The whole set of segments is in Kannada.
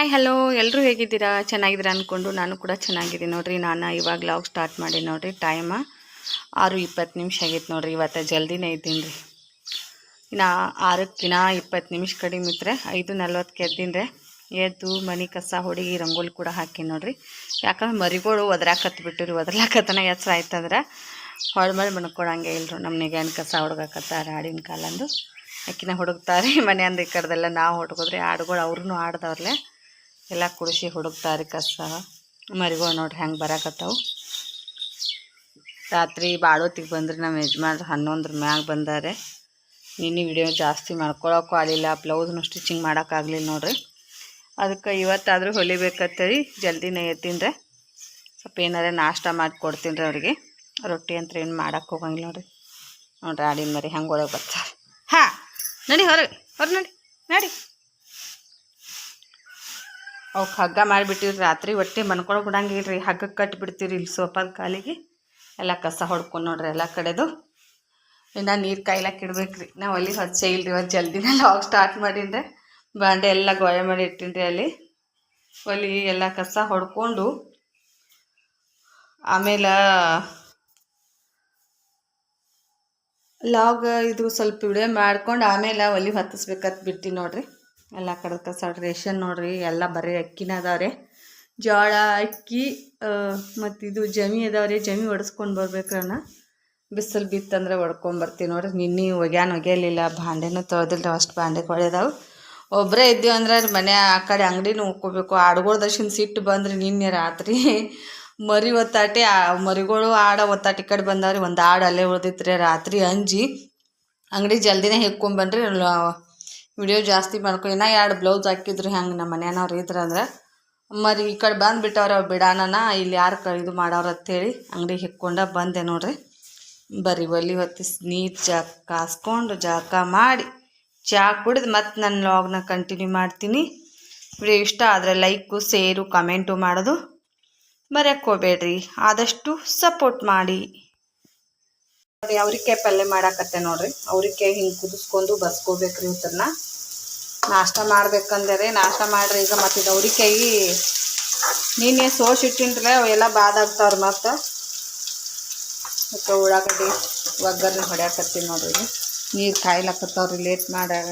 ಹಾಯ್ ಹಲೋ ಎಲ್ಲರೂ ಹೇಗಿದ್ದೀರಾ? ಚೆನ್ನಾಗಿದ್ದೀರಾ ಅಂದ್ಕೊಂಡು ನಾನು ಕೂಡ ಚೆನ್ನಾಗಿದ್ದೀನಿ ನೋಡಿರಿ. ನಾನು ಇವಾಗ ಲಾಗ್ ಸ್ಟಾರ್ಟ್ ಮಾಡಿ ನೋಡಿರಿ. ಟೈಮ ಆರು ಇಪ್ಪತ್ತು ನಿಮಿಷ ಆಗೈತೆ ನೋಡಿರಿ. ಇವತ್ತು ಜಲ್ದಿನೇ ಇದ್ದೀನಿ ರೀ ಇನ್ನು ದಿನ ಇಪ್ಪತ್ತು ನಿಮಿಷ ಕಡಿಮೆ ಇದ್ರೆ ಐದು ನಲ್ವತ್ತಕ್ಕೆ ಎದ್ದಿನ್ರೆ. ಎದ್ದು ಮನೆ ಕಸ, ಹುಡುಗಿ, ರಂಗೋಲಿ ಕೂಡ ಹಾಕಿ ನೋಡಿರಿ. ಯಾಕಂದ್ರೆ ಮರಿಗಳು ಒದರಾಕತ್ ಬಿಟ್ಟಿರಿ ಒದ್ರಲಾಕತ್ತನ ಎಚ್ಚರ ಆಯ್ತಂದ್ರೆ ಹೊಳ್ ಮಳೆ ಮಣ್ಕೊಳಂಗೆ ಇಲ್ಲರು ನಮ್ಮ ನೆಗ್ಯಾನ ಕಸ ಹೊಡ್ಗಾಕತ್ತಾರ ಆಡಿನ ಕಾಲಂದು. ಅಕ್ಕಿನ ಹುಡುಕ್ತಾರೆ. ಮನೆಯಿಂದ ಈ ಕಡೆದೆಲ್ಲ ನಾವು ಹುಡುಗಿದ್ರೆ ಆಡುಗಳು ಅವ್ರೂ ಆಡ್ದವ್ರಲೆ. ಎಲ್ಲ ಕುಡಿಸಿ ಹುಡುಕ್ತಾರೆ ಕಸ ಮರಿಗಳು ನೋಡ್ರಿ ಹೆಂಗೆ ಬರಕತ್ತಾವು. ರಾತ್ರಿ ಬಾಳೋತಿಗೆ ಬಂದ್ರೆ ನಮ್ಮ ಯಜಮಾನ್ರು ಹನ್ನೊಂದ್ರ ಮ್ಯಾಗ ಬಂದಾರೆ. ನಿನ್ನೆ ವಿಡಿಯೋ ಜಾಸ್ತಿ ಮಾಡ್ಕೊಳಕ್ಕೂ ಆಗಲಿಲ್ಲ ಬ್ಲೌಸ್ನು ಸ್ಟಿಚಿಂಗ್ ಮಾಡೋಕ್ಕಾಗಲಿಲ್ಲ ನೋಡ್ರಿ. ಅದಕ್ಕೆ ಇವತ್ತಾದರೂ ಹೊಲಿಬೇಕಂತೇಳಿ ಜಲ್ದಿನೇ ಎತ್ತೀನಿ ಸ್ವಲ್ಪ ಏನಾರ ನಾಷ್ಟ ಮಾಡಿ ಕೊಡ್ತೀನಿ ರೀ ಅವ್ರಿಗೆ. ರೊಟ್ಟಿ ಅಂತ ಏನು ಮಾಡೋಕ್ಕೆ ಹೋಗಂಗಿಲ್ಲ ನೋಡ್ರಿ. ನೋಡ್ರಿ ಆಡಿನ ಮರಿ ಹೆಂಗೆ ಒಳಗೆ ಬರ್ತಾರೆ ಹಾಂ, ನಡಿ ಹೊರಗೆ ಹೊರ ನಡಿ ನಡಿ. ಅವಕ್ಕೆ ಹಗ್ಗ ಮಾಡಿಬಿಟ್ಟಿವ್ರಿ, ರಾತ್ರಿ ಹೊಟ್ಟೆ ಮನ್ಕೊಳಕ್ಕೆ ಬಿಡಂಗಿಲ್ಲ ರೀ ಹಗ್ಗ ಕಟ್ಟಿಬಿಡ್ತೀವಿ ಇಲ್ಲಿ ಸೋಪಾದ ಕಾಲಿಗೆ. ಎಲ್ಲ ಕಸ ಹೊಡ್ಕೊಂಡು ನೋಡ್ರಿ ಎಲ್ಲ ಕಡೆದು. ಇನ್ನು ನೀರು ಕಾಯ್ಲಕ್ಕೆ ಇಡ್ಬೇಕು ರೀ ನಾವು ಅಲ್ಲಿ ಹೊಚ್ಚೆ ಇಲ್ರಿ ಇವತ್ತು ಜಲ್ದಿನೇ ಲಾಗ್ ಸ್ಟಾರ್ಟ್ ಮಾಡಿದ್ರೆ ಬಾಂಡೆ ಎಲ್ಲ ಗೋಯ ಮಾಡಿ ಇಟ್ಟಿನ್ರಿ ಅಲ್ಲಿ. ಒಲಿ ಎಲ್ಲ ಕಸ ಹೊಡ್ಕೊಂಡು ಆಮೇಲೆ ಲಾಗ್ ಇದು ಸ್ವಲ್ಪ ವಿಡಿಯೋ ಮಾಡ್ಕೊಂಡು ಆಮೇಲೆ ಒಲಿ ಹತ್ತಿಸ್ಬೇಕಂತ ಬಿಡ್ತೀನಿ ನೋಡ್ರಿ. ಎಲ್ಲ ಕಡೆ ಕಸ ರೇಷನ್ ನೋಡ್ರಿ, ಎಲ್ಲ ಬರೀ ಅಕ್ಕಿನ ಅದಾವ್ರಿ. ಜೋಳ, ಅಕ್ಕಿ ಮತ್ತು ಇದು ಜಮಿ ಅದಾವ್ರಿ, ಜಮಿ ಒಡ್ಸ್ಕೊಂಡು ಬರ್ಬೇಕ್ರಣ್ಣ ಬಿಸಿಲು ಬಿತ್ತಂದ್ರೆ ಹೊಡ್ಕೊಂಬರ್ತೀವಿ ನೋಡ್ರಿ. ನಿನ್ನೆ ಒಗ್ಯಾನ ಒಗೆಯಲಿಲ್ಲ, ಭಾಂಡೆನೂ ತೊಳೆದಿಲ್ಲ ಅಷ್ಟು ಭಾಂಡೆ ಕೊಳೆದಾವು ಒಬ್ಬರೇ ಇದ್ದೀವಿ ಅಂದ್ರೆ ಮನೆ ಆ ಕಡೆ ಅಂಗಡಿನೂ ಉಕ್ಕೋಬೇಕು. ದರ್ಶನ ಸಿಟ್ಟು ಬಂದ್ರೆ ನಿನ್ನೆ ರಾತ್ರಿ. ಮರಿ ಒತ್ತಾಟಿ, ಆ, ಮರಿಗಳು ಆಡ ಒತ್ತಾಟಿ ಕಡೆ ಬಂದವ್ರಿ. ಒಂದು ಆಡು ಅಲ್ಲೇ ಉಳ್ದಿತ್ತು ರಾತ್ರಿ ಅಂಜಿ ಅಂಗಡಿ ಜಲ್ದಿನೇ ಹಿಕ್ಕೊಂಬನ್ರಿ ವಿಡಿಯೋ ಜಾಸ್ತಿ ಮಾಡ್ಕೊಂಡು ಇನ್ನೂ ಎರಡು ಬ್ಲೌಸ್ ಹಾಕಿದ್ರು ಹೆಂಗೆ ನಮ್ಮ ಮನೆಯವ್ರು ಇದ್ರೆ ಅಂದ್ರೆ, ಮರಿ ಈ ಕಡೆ ಬಂದುಬಿಟ್ಟವ್ರೆ ಬಿಡಾನನ ಇಲ್ಲಿ ಯಾರು ಕ ಇದು ಮಾಡೋರು ಅಂತೇಳಿ ಅಂಗಡಿ ಹಿಕ್ಕೊಂಡ ಬಂದೆ ನೋಡ್ರಿ. ಬರಿ ಒಲಿ ಹೊತ್ತಿಸಿ ನೀರು ಜಾ ಕಾಸ್ಕೊಂಡು ಜಾಕ ಮಾಡಿ ಚಹಾ ಕುಡಿದು ಮತ್ತು ನನ್ನ ಲಾಗ್ನ ಕಂಟಿನ್ಯೂ ಮಾಡ್ತೀನಿ. ವಿಡಿಯೋ ಇಷ್ಟ ಆದರೆ ಲೈಕು ಸೇರು ಕಮೆಂಟು ಮಾಡೋದು ಮರೆಯಕ್ಕೆ ಆದಷ್ಟು ಸಪೋರ್ಟ್ ಮಾಡಿ. ಅವ್ರಿಕಾಯಿ ಪಲ್ಯ ಮಾಡಾಕತ್ತೆ ನೋಡ್ರಿ. ಅವ್ರಿಗೆ ಹಿಂಗೆ ಕುದಿಸ್ಕೊಂಡು ಬಸ್ಕೋಬೇಕ್ರಿ ಇವತ್ತನ್ನ ನಾಷ್ಟ ಮಾಡ್ಬೇಕಂದರೆ ನಾಷ್ಟ ಮಾಡ್ರಿ. ಈಗ ಮತ್ತು ಇದು ಅವ್ರಿಕಾಯಿ ನೀನೇ ಸೋಸಿಟ್ಟಿನ್ರೆ ಅವೆಲ್ಲ ಬಾದಾಗ್ತಾವ್ರಿ ಮತ್ತು. ಮತ್ತು ಉಳ್ಳಾಗಡ್ಡಿ ಒಗ್ಗರ್ನ ಹೊಡ್ಯಾಕತ್ತೀನಿ ನೋಡ್ರಿ ನೀರು ಕಾಯ್ಲಕತ್ತವ್ರಿ ಲೇಟ್ ಮಾಡ್ಯಾಗ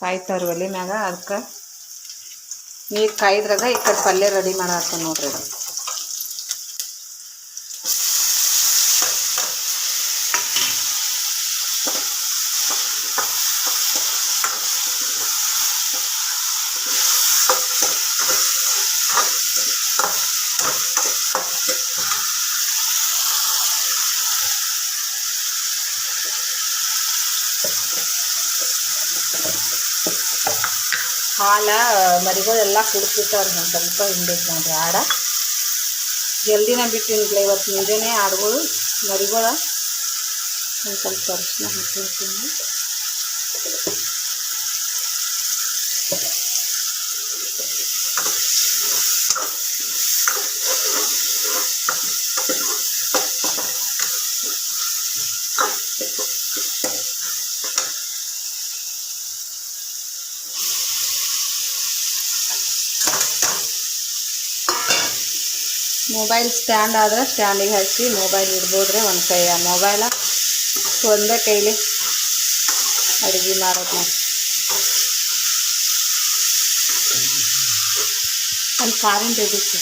ಕಾಯ್ತಾವ್ರಿ ಒಲೆ ಮ್ಯಾಗ ಅದಕ್ಕೆ ನೀರು ಕಾಯ್ದ್ರಾಗ ಈ ಕಡೆ ಪಲ್ಯ ರೆಡಿ ಮಾಡಾಕ ನೋಡ್ರಿ ಹಾಲ ಮರಿಗಳೆಲ್ಲ ಕುಡಿಸ್ಬಿಟ್ಟವ್ರಿ ಒಂದು ಸ್ವಲ್ಪ ಹಿಂಡೈತೆ ನೋಡ್ರಿ ಆಡ. ಜಲ್ದಿನ ಬಿಟ್ಟಿನ್ಲ ಇವತ್ತು ಮುಂಜಾನೆ ಆಡುಗಳು, ಮರಿಗಳ. ಒಂದು ಸ್ವಲ್ಪ ಅರಿಶಿನ ಹಾಕಿರ್ತೀನಿ ಮೊಬೈಲ್ ಸ್ಟ್ಯಾಂಡ್ ಆದ್ರೆ ಸ್ಟ್ಯಾಂಡಿಗೆ ಹಚ್ಚಿ ಮೊಬೈಲ್ ಇಡ್ಬೋದ್ರೆ ಒಂದು ಕೈ ಆ ಮೊಬೈಲ ಒಂದೇ ಕೈಲಿ ಅಡುಗೆ ಮಾಡೋದು ನಾವು. ಅಲ್ಲಿ ಕಾರಿಂದ ಇದಿತ್ತು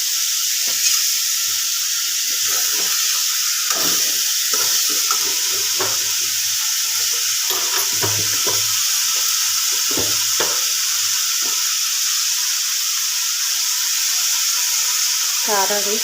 ಖಾರ ರೀ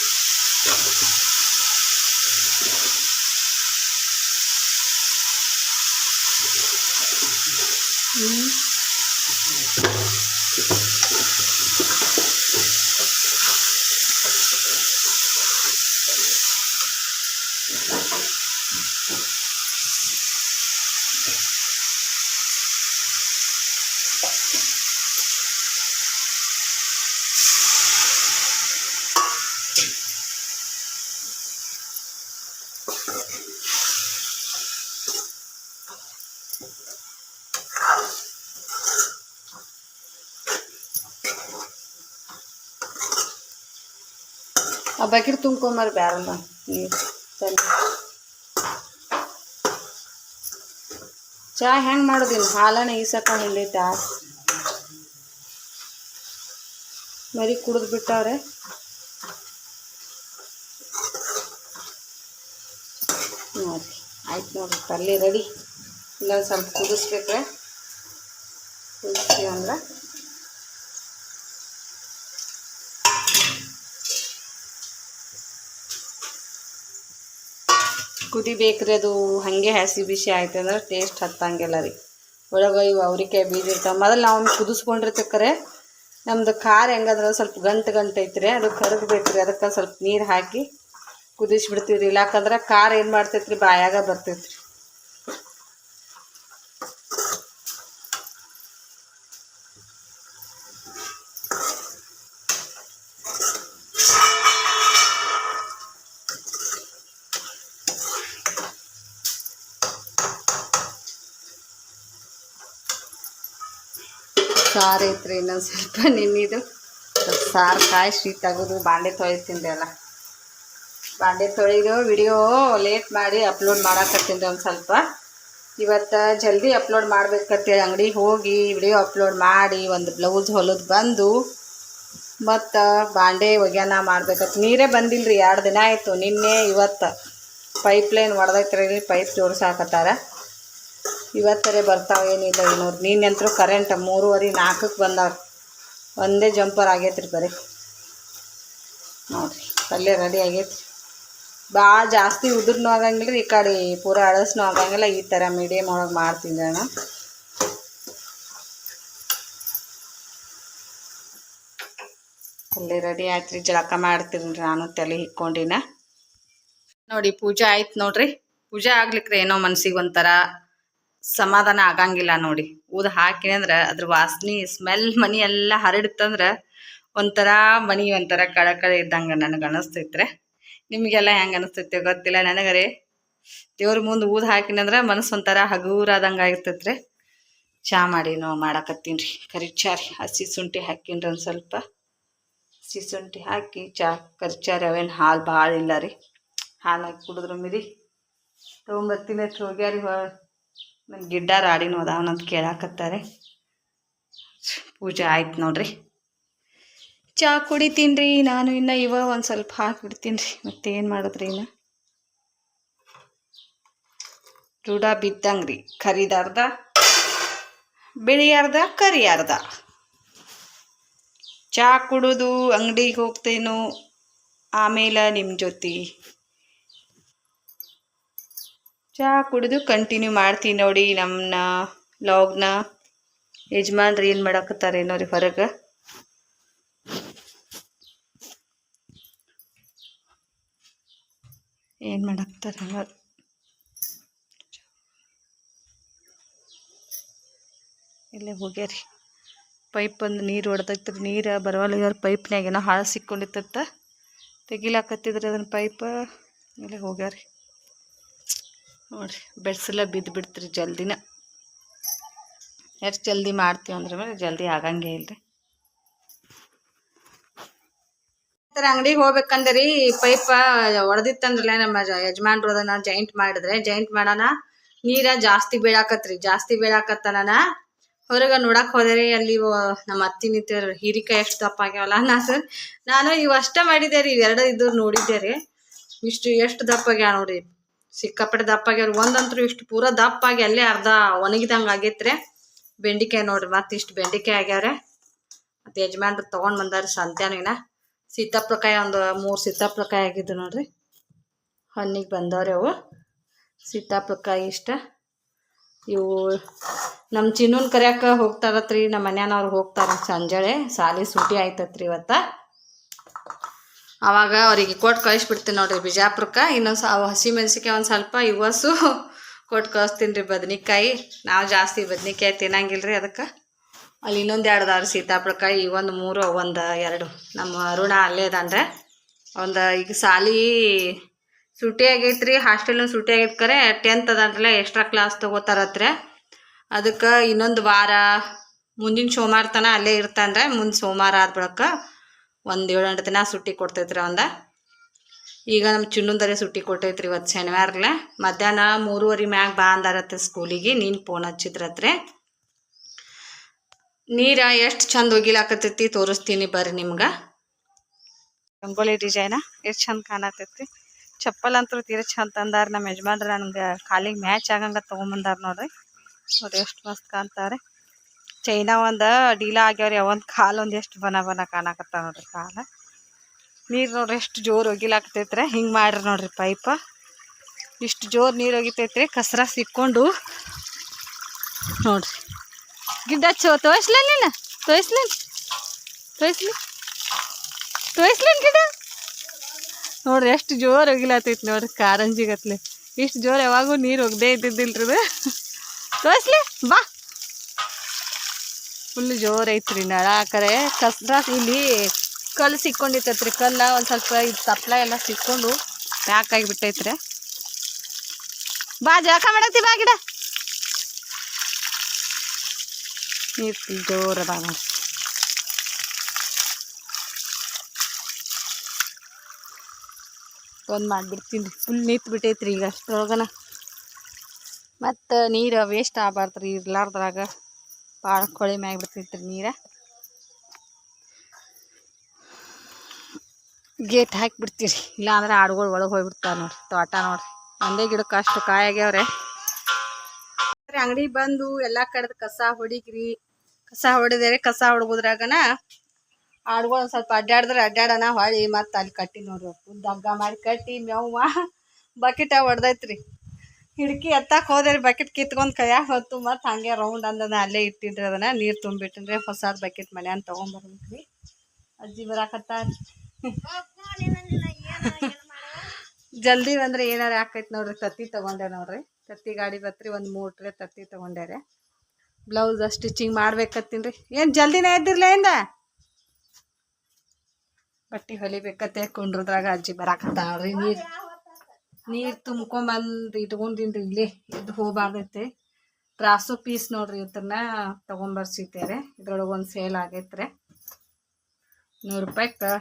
ಬಕೆಟ್ ತುಂಬ್ಕೊಂಬರ್ ಬ್ಯಾರಲ್ಲ ನೀರು ಚಾ ಹೆಂಗೆ ಮಾಡೋದಿಲ್ಲ ಹಾಲನ ಈಸಕೊಂಡು ಹಿಂಡೈತೆ ಮರಿ ಕುಡಿದು ಬಿಟ್ಟವ್ರೆ. ನೋಡಿರಿ ಆಯ್ತು ನೋಡ್ರಿ, ಪಲ್ಯ ರೆಡಿ. ಇಲ್ಲ ಸ್ವಲ್ಪ ಕುದಿಸ್ಬೇಕ್ರೆ. ಕುದಿಸ್ತೀವಿ ಅಂದ್ರೆ ಕುದಿಬೇಕ್ರಿ ಅದು, ಹಾಗೆ ಹಸಿ ಬಿಸಿ ಆಯ್ತು ಅಂದ್ರೆ ಟೇಸ್ಟ್ ಹತ್ತಂಗಿಲ್ಲ ರೀ. ಒಳಗೆ ಇವು ಅವ್ರಿಕಾಯಿ ಬೀಜ ಇರ್ತಾವೆ. ಮೊದಲು ನಾವು ಕುದಿಸ್ಕೊಂಡಿರ್ತಕ್ಕರೆ ನಮ್ದು ಖಾರ ಹೆಂಗಂದ್ರೆ ಸ್ವಲ್ಪ ಗಂಟು ಗಂಟು ಐತ್ರಿ, ಅದು ಕರಗಬೇಕು ರೀ ಅದಕ್ಕೆ ಸ್ವಲ್ಪ ನೀರು ಹಾಕಿ ಕುದಿಸ್ಬಿಡ್ತೀವಿ ರೀ ಇಲ್ಲಾಕಂದ್ರೆ ಖಾರ ಏನು ಮಾಡ್ತೈತ್ರಿ, ಬಾಯಾಗ ಬರ್ತೈತ್ರಿ. ಸಾರು ಐತ್ರಿ ಇನ್ನೊಂದು ಸ್ವಲ್ಪ ನಿನ್ನಿದು. ಸಾರು ಕಾಯಿಸಿ ತೆಗೆದು ಬಾಂಡೆ ತೊಳಿತಿಂದೆ ಅಲ್ಲ. ಬಾಂಡೆ ತೊಳೆದು ವಿಡಿಯೋ ಲೇಟ್ ಮಾಡಿ ಅಪ್ಲೋಡ್ ಮಾಡಾಕತ್ತೀನಿ ರೀ ಒಂದು ಸ್ವಲ್ಪ. ಇವತ್ತು ಜಲ್ದಿ ಅಪ್ಲೋಡ್ ಮಾಡ್ಬೇಕಂತೇಳಿ ಅಂಗಡಿಗೆ ಹೋಗಿ ವಿಡಿಯೋ ಅಪ್ಲೋಡ್ ಮಾಡಿ ಒಂದು ಬ್ಲೌಸ್ ಹೊಲದು ಬಂದು ಮತ್ತು ಬಾಂಡೆ ಒಗ್ಯಾನ ಮಾಡ್ಬೇಕತ್ತೆ ನೀರೇ ಬಂದಿಲ್ಲ ರೀ ಎರಡು ದಿನ ಆಯಿತು. ನಿನ್ನೆ ಇವತ್ತು ಪೈಪ್ ಲೈನ್ ಒಡೆದೈತ್ರಿ ಪೈಪ್ ಜೋಡ್ಸಾಕತ್ತಾರ. ಇವತ್ತರೇ ಬರ್ತಾವೆ ಏನಿಲ್ಲ ನೋಡ್ರಿ ನಿನ್ನಂತರೂ ಕರೆಂಟ್ ಮೂರುವರೆ ನಾಲ್ಕಕ್ಕೆ ಬಂದವ್ರು ಒಂದೇ ಜಂಪರ್ ಆಗೈತ್ರಿ ಬರೀ. ನೋಡಿರಿ, ಪಲ್ಯ ರೆಡಿ ಆಗೈತ್ರಿ. ಭಾಳ ಜಾಸ್ತಿ ಉದುರ್ನೂ ಆಗಂಗಿಲ್ಲ ರೀ ಈ ಕಡೆ ಪೂರ ಅಳಸ್ನೂ ಆಗಂಗಿಲ್ಲ, ಈ ಥರ ಮೀಡಿಯಮ್ ಒಳಗೆ ಮಾಡ್ತೀನಿ ಅಣ್ಣ. ಪಲ್ಯ ರೆಡಿ ಆಯ್ತು ರೀ ಜಳಕ ಮಾಡ್ತೀನಿ ನಾನು ತಲೆ ಹಿಕ್ಕೊಂಡಿನ. ನೋಡಿ, ಪೂಜೆ ಆಯ್ತು ನೋಡ್ರಿ. ಪೂಜೆ ಆಗ್ಲಿಕ್ರೆ ಏನೋ ಮನ್ಸಿಗೆ ಒಂಥರ ಸಮಾಧಾನ ಆಗಂಗಿಲ್ಲ ನೋಡಿ. ಊದ ಹಾಕಿ ಅಂದ್ರ ಅದ್ರ ವಾಸನೆ ಸ್ಮೆಲ್ ಮನಿ ಎಲ್ಲ ಹರಡಿತ್ತಂದ್ರೆ ಒಂಥರ ಮನಿ ಒಂಥರ ಕಳಕಳೆ ಇದ್ದಂಗ ನನಗೆ ಅನಿಸ್ತೈತ್ರೆ. ನಿಮಗೆಲ್ಲ ಹೆಂಗ ಅನಿಸ್ತೈತೆ ಗೊತ್ತಿಲ್ಲ ನನಗರೆ. ದೇವ್ರ ಮುಂದೆ ಊದ ಹಾಕಿನಂದ್ರೆ ಮನಸ್ಸು ಒಂಥರ ಹಗುರಾದಂಗ ಆಗಿರ್ತೈತ್ರಿ. ಚಾ ಮಾಡಿ ನಾವು ಮಾಡಾಕತ್ತೀನಿ ರೀ. ಹಸಿ ಶುಂಠಿ ಹಾಕಿನ್ರಿ ಒಂದು ಸ್ವಲ್ಪ. ಹಸಿ ಶುಂಠಿ ಹಾಕಿ ಚಾ, ಕರಿಚಾರಿ ಅವೇನು ಹಾಲು ಭಾಳ ಇಲ್ಲ ರೀ. ಹಾಲು ಹಾಕಿ ಕುಡಿದ್ರು ಮಿರಿ. ತೊಗೊಂಬರ್ತೀನಿ ಹೋಗ್ಯಾರಿ ನನ್ನ ಗಿಡ್ಡ ರಾಡಿನೂ ಅದಾವನಂತ ಕೇಳಾಕತ್ತಾರೆ. ಪೂಜೆ ಆಯ್ತು ನೋಡ್ರಿ. ಚಾ ಕುಡಿತೀನಿ ರೀ ನಾನು ಇನ್ನು ಇವ ಒಂದು ಸ್ವಲ್ಪ ಹಾಕಿಬಿಡ್ತೀನಿ ರೀ ಮತ್ತೇನು ಮಾಡಿದ್ರಿ ಇನ್ನು? ರೂಢ ಬಿದ್ದಂಗೆ ರೀ ಖರೀದಾರ್ದ? ಬಿಳಿಯಾರ್ದ ಬಿಳಿ ಅರ್ಧ ಕರಿ ಅರ್ಧ ಚಾ ಕುಡಿದು, ಅಂಗಡಿಗೆ ಹೋಗ್ತೇನು, ಆಮೇಲೆ ನಿಮ್ಮ ಜೊತೆ. ಚಹಾ ಕುಡಿದು ಕಂಟಿನ್ಯೂ ಮಾಡ್ತೀನಿ ನೋಡಿ ನಮ್ಮನ್ನ ಲಾಗ್ನ ಯಜಮಾನ್ರು ಏನು ಮಾಡಾಕತ್ತಾರೆ ಏನೋ ರೀ ಹೊರಗೆ. ಏನು ಮಾಡಾಕ್ತಾರೆ ಇಲ್ಲೇ ಹೋಗ್ಯಾರಿ. ಪೈಪ್ ಒಂದು ನೀರು ಹೊಡೆದಾಗ್ತಾರೆ ನೀರು ಬರವಲ್ಲ ಪೈಪ್ನ್ಯಾಗ ಏನೋ ಹಾಳು ಸಿಕ್ಕೊಂಡಿತ್ತ ತೆಗಿಲಾಕತ್ತಿದ್ರಿ ಅದನ್ನ ಪೈಪ. ಇಲ್ಲೇ ಹೋಗ್ಯಾರಿ. ನೋಡ್ರಿ ಬೆಡ್ಸೆಲ್ಲ ಬಿದ್ದು ಜಲ್ದಿನ. ಎಷ್ಟು ಜಲ್ದಿ ಮಾಡ್ತೀವಿ ಅಂದ್ರೆ ಮೇಲೆ ಜಲ್ದಿ ಆಗಂಗೆ ಇಲ್ರಿ. ರೀ ಅಂಗಡಿಗೆ ಹೋಗ್ಬೇಕಂದ್ರಿ, ಪೈಪ ಒಡೆದಿತ್ತಂದ್ರಲ್ಲ ನಮ್ಮ ಯಜಮಾನ್ರು ಅದನ್ನ ಜಾಯಿಂಟ್ ಮಾಡಿದ್ರೆ ಜಾಯಿಂಟ್ ಮಾಡೋಣ, ನೀರ ಜಾಸ್ತಿ ಬೀಳಾಕತ್ರಿ, ಜಾಸ್ತಿ ಬೀಳಾಕತ್ತನ ಹೊರಗೆ ನೋಡಕ್ ಹೋದ್ರಿ, ಅಲ್ಲಿ ನಮ್ಮ ಅತ್ತಿ ನಿಂತಿದ್ರು, ಹೀರಿಕಾಯಿ ಎಷ್ಟು ದಪ್ಪ ಆಗ್ಯಾವಲ್ಲ ನಾನು ನಾನು ಇವು ಅಷ್ಟ ಮಾಡಿದ್ದೆ ರೀ ಇವೆರಡು ಇದ್ದು ನೋಡಿದ್ದೆ ರೀ. ಇಷ್ಟು ಎಷ್ಟು ದಪ್ಪ ಆಗ್ಯಾವ ನೋಡ್ರಿ. ಸಿಕ್ಕಾಪಟ್ಟೆ ದಪ್ಪ ಆಗ್ಯಾರ ಒಂದಂತೂ ಇಷ್ಟು ಪೂರ ದಪ್ಪ ಆಗಿ ಅಲ್ಲೇ ಅರ್ಧ ಒಣಗಿದಂಗೆ ಆಗೈತ್ರಿ. ಬೆಂಡಿಕಾಯಿ ನೋಡ್ರಿ, ಮತ್ತೆ ಇಷ್ಟು ಬೆಂಡಿಕಾಯಿ ಆಗ್ಯಾವ್ರೆ ಮತ್ತು ಯಜಮಾನ್ರು ತೊಗೊಂಡು ಬಂದಾರ ಸಂತ್ಯಾನಿನ ಸೀತಾಫಲಕಾಯಿ ಒಂದು ಮೂರು ಸೀತಾಪ್ರಕಾಯಿ ಆಗಿದ್ದು ನೋಡ್ರಿ. ಹಣ್ಣಿಗೆ ಬಂದವ್ರಿ ಅವು. ಸೀತಾಪ್ರಕಾಯಿ ಇಷ್ಟ. ಇವು ನಮ್ಮ ಚಿನ್ನೂನ್ ಕರ್ಯಾಕ ಹೋಗ್ತಾರತ್ರಿ ನಮ್ಮ ಮನ್ಯಾನವ್ರು ಹೋಗ್ತಾರ ಸಂಜೆ ಸಾಲಿ ಸೂಟಿ ಆಯ್ತತ್ರಿ ಇವತ್ತ. ಅವಾಗ ಅವರಿಗೆ ಕೊಟ್ಟು ಕಳಿಸ್ಬಿಡ್ತೀನಿ ನೋಡ್ರಿ ಬಿಜಾಪುರಕ್ಕೆ. ಇನ್ನೊಂದು ಸಾ ಹಸಿ ಮೆಣಸಿಕಾಯಿ ಒಂದು ಸ್ವಲ್ಪ ಇವಸು ಕೊಟ್ಟು ಕಳಿಸ್ತೀನಿ ರೀ ಬದನೆಕಾಯಿ. ನಾವು ಜಾಸ್ತಿ ಬದನೆಕಾಯಿ ತಿನ್ನಂಗಿಲ್ಲ ರೀ ಅದಕ್ಕೆ. ಅಲ್ಲಿ ಇನ್ನೊಂದು ಎರಡು ಅದಾವ್ರಿ ಸೀತಾಪಳಕಾಯಿ ಒಂದು ಮೂರು ಒಂದು ಎರಡು. ನಮ್ಮ ಅರುಣ ಅಲ್ಲೇ ಅದಾನ್ರೆ ಒಂದು ಈಗ ಸಾಲಿ ಸೂಟಿ ರೀ ಹಾಸ್ಟೆಲ್ನ ಸೂಟಿ ಆಗೈತೆ ಕರೆ. ಟೆಂತ್ ಅದಾನ್ರಲ್ಲ, ಎಕ್ಸ್ಟ್ರಾ ಕ್ಲಾಸ್ ತೊಗೋತಾರತ್ರೆ ಅದಕ್ಕೆ ಇನ್ನೊಂದು ವಾರ, ಮುಂದಿನ ಸೋಮವಾರ ತನಕ ಅಲ್ಲೇ ಇರ್ತಾನ್ರೆ, ಮುಂದೆ ಸೋಮವಾರ ಆದ ಬಳಿಕ. ಒಂದು ಏಳು ಎಂಟು ದಿನ ಸುಟ್ಟಿ ಕೊಡ್ತೈತ್ರಿ ಅವಂದ. ಈಗ ನಮ್ಮ ಚಿನ್ನಂದರೆ ಸುಟ್ಟಿ ಕೊಟ್ಟೈತ್ರಿ ಇವತ್ತು ಶನಿವಾರಲ್ಲ ಮಧ್ಯಾಹ್ನ ಮೂರುವರೆ ಮ್ಯಾಗ ಬಾ ಅಂದಾರತ್ತೆ ಸ್ಕೂಲಿಗೆ, ನೀನು ಫೋನ್ ಹಚ್ಚಿದ್ರತ್ರೆ. ನೀರ ಎಷ್ಟು ಚಂದ ಒಗಿಲಾಕತ್ತೈತಿ ತೋರಿಸ್ತೀನಿ ಬರ್ರಿ ನಿಮ್ಗೆ. ರಂಗೋಲಿ ಡಿಸೈನ ಎಷ್ಟು ಚಂದ ಕಾಣತೈತಿ ಚಪ್ಪಲ್ ಅಂತೂ ತೀರ ಚಂದ ತಂದಾರ ನಮ್ಮ ಯಜಮಾನ್ರ, ನನ್ಗೆ ಕಾಲಿಗೆ ಮ್ಯಾಚ್ ಆಗಂಗ ತೊಗೊಂಬಂದಾರ ನೋಡ್ರಿ. ನೋಡಿ ಎಷ್ಟು ಮಸ್ತ್ ಕಾಣ್ತಾರೆ ಚೈನಾ ಒಂದು ಡೀಲ ಆಗ್ಯಾವ್ರಿ ಒಂದು ಕಾಲು ಒಂದು ಎಷ್ಟು ಬನ ಬನ ಕಾಣಕತ್ತಾವ ನೋಡ್ರಿ ಕಾಲ. ನೀರು ನೋಡ್ರಿ ಎಷ್ಟು ಜೋರು ಒಗಿಲಾಕತೈತ್ರೆ ಹಿಂಗೆ ಮಾಡ್ರಿ ನೋಡ್ರಿ ಪೈಪ. ಇಷ್ಟು ಜೋರು ನೀರು ಒಗಿತೈತ್ರಿ ಕಸರ ಸಿಕ್ಕೊಂಡು ನೋಡ್ರಿ. ಗಿಡ್ಡ ಚೋ ತೋರಿಸ್ಲ ನೀನು? ತೋರಿಸ್ಲೇನು ತೋರಿಸ್ಲಿ ತೋರಿಸ್ಲೇನು ಗಿಡ ನೋಡ್ರಿ ಎಷ್ಟು ಜೋರು ಒಗಿಲಾತೈತಿ ನೋಡ್ರಿ ಕಾರಂಜಿಗತ್ಲೆ. ಇಷ್ಟು ಜೋರು ಯಾವಾಗೂ ನೀರು ಒಗ್ದೇ ಇದ್ದಿದ್ದಿಲ್ರಿ ಇದು ತೋರಿಸ್ಲಿ ಬಾ. ಫುಲ್ ಜೋರು ಐತ್ರಿ ನಳ ಕಡೆ ಕಸ್ರ ಇಲ್ಲಿ ಕಲ್ಲು ಸಿಕ್ಕೊಂಡಿತ್ತೈತ್ರಿ ಕಲ್ಲ ಒಂದು ಸ್ವಲ್ಪ ಇದು ತಪ್ಲ ಎಲ್ಲ ಸಿಕ್ಕೊಂಡು ಪ್ಯಾಕ್ ಆಗಿಬಿಟ್ಟೈತ್ರಿ. ಬಾ, ಜಳಕ ಮಾಡತ್ತಿ ಬಾ ಗಿಡ. ನೀರು ಫುಲ್ ಜೋರು ಒಂದು ಮಾಡಿಬಿಡ್ತೀನಿ. ಫುಲ್ ನಿಂತು ಬಿಟ್ಟೈತ್ರಿ ಈಗ ಅಷ್ಟರೊಳಗನ. ಮತ್ತು ನೀರು ವೇಸ್ಟ್ ಆಗಬಾರ್ದ್ರಿ ಇರ್ಲಾರ್ದ್ರಾಗ. ಭಾಳ ಕೊಳೆ ಮ್ಯಾಗ ಬಿಡ್ತೈತ್ರಿ ನೀರು. ಗೇಟ್ ಹಾಕಿಬಿಡ್ತೀರಿ, ಇಲ್ಲಾಂದ್ರೆ ಆಡುಗಳು ಒಳಗೆ ಹೋಗ್ಬಿಡ್ತಾವೆ ನೋಡ್ರಿ, ತೋಟ ನೋಡ್ರಿ. ಒಂದೇ ಗಿಡಕ್ಕೆ ಅಷ್ಟು ಕಾಯಾಗ್ಯಾವ್ರೆ. ಅಂಗಡಿ ಬಂದು ಎಲ್ಲ ಕಡೆದ ಕಸ ಹೊಡಿಗ್ರಿ. ಕಸ ಹೊಡೆದರೆ, ಕಸ ಹೊಡ್ಬೋದ್ರಾಗನ ಆಡುಗಳು ಒಂದು ಸ್ವಲ್ಪ ಅಡ್ಡಾಡಿದ್ರೆ ಅಡ್ಡಾಡನ ಹೊಳಿ ಮತ್ತೆ ಅಲ್ಲಿ ಕಟ್ಟಿ ನೋಡ್ರಿ. ಹಗ್ಗ ಮಾಡಿ ಕಟ್ಟಿ ಮೇವ ಬಕೆಟ ಹೊಡ್ದೈತ್ರಿ ಹಿಡ್ಕಿ ಎತ್ತಕ್ಕೆ ಹೋದೆ ಬಕೆಟ್ ಕಿತ್ಕೊಂಡು ಕೈಯಾಗ ಹೊತ್ತು ಮತ್ತು ಹಂಗೆ ರೌಂಡ್ ಅಂದದ ಅಲ್ಲೇ ಇಟ್ಟಿದ್ರಿ ಅದನ್ನ, ನೀರು ತುಂಬಿಟ್ಟಿನ್ರಿ ಹೊಸಾದ್ ಬಕೆಟ್ ಮನ್ಯಾನ ತೊಗೊಂಬರ್ಬೇಕ್ರಿ ಅಜ್ಜಿ ಬರಾಕತ್ತಾರ ಜಲ್ದಿ ಬಂದ್ರೆ ಏನಾರ ಹಾಕೈತೆ ನೋಡ್ರಿ, ತತ್ತಿ ತಗೊಂಡೆ ನೋಡ್ರಿ. ತತ್ತಿ ಗಾಡಿ ಬತ್ರಿ, ಒಂದು ಮೂರು ಟ್ರೇ ತತ್ತಿ ರೀ ಬ್ಲೌಸ್ ಸ್ಟಿಚಿಂಗ್ ಮಾಡ್ಬೇಕತ್ತೀನಿ ಏನು ಜಲ್ದಿನೇ ಎದ್ದಿರ್ಲ ಇಂದ? ಬಟ್ಟೆ ಹೊಲಿಬೇಕತ್ತೆ, ಕುಂಡ್ರದ್ರಾಗ ಅಜ್ಜಿ ಬರಾಕತ್ತಾಳ್ರಿ ನೀರು. ನೀರು ತುಂಬ್ಕೊಂಬಂದು ಇಟ್ಕೊಂಡಿನ್ರಿ ಇಲ್ಲಿ ಇದು ಹೋಗ್ಬಾರ್ದೈತಿ. ತ್ರಾಸು ಪೀಸ್ ನೋಡ್ರಿ ಇದನ್ನ ತೊಗೊಂಬರ್ಸಿದ್ದಾರೆ ಇದ್ರೊಳಗೆ ಒಂದು ಸೇಲ್ ಆಗೈತ್ರಿ. ನೂರು ರೂಪಾಯಿಗೆ